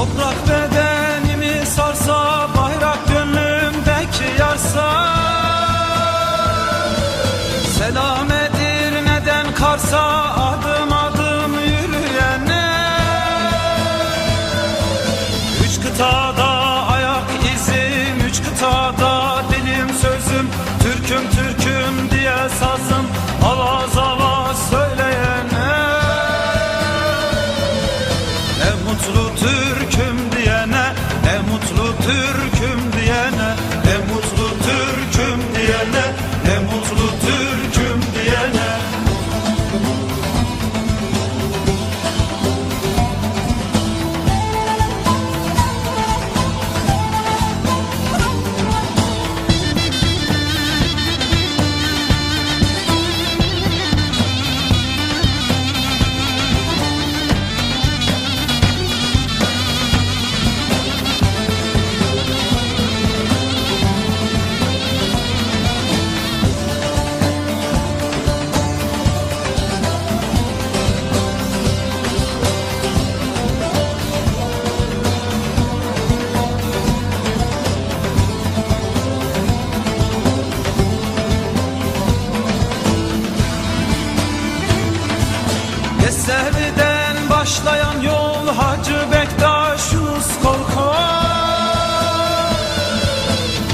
Toprak bedenimi sarsa bayrak gönlümdeki yarsa. Selam Edirne'den Kars'a adım adım yürüyene. Üç kıtada ayak izim, üç kıtada Türk Evden başlayan yol Hacı Bektaş Korko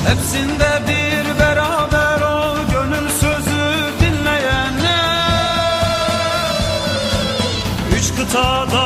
Hepsinde bir beraber ol Gönül sözü dinleyenler Üç kıtada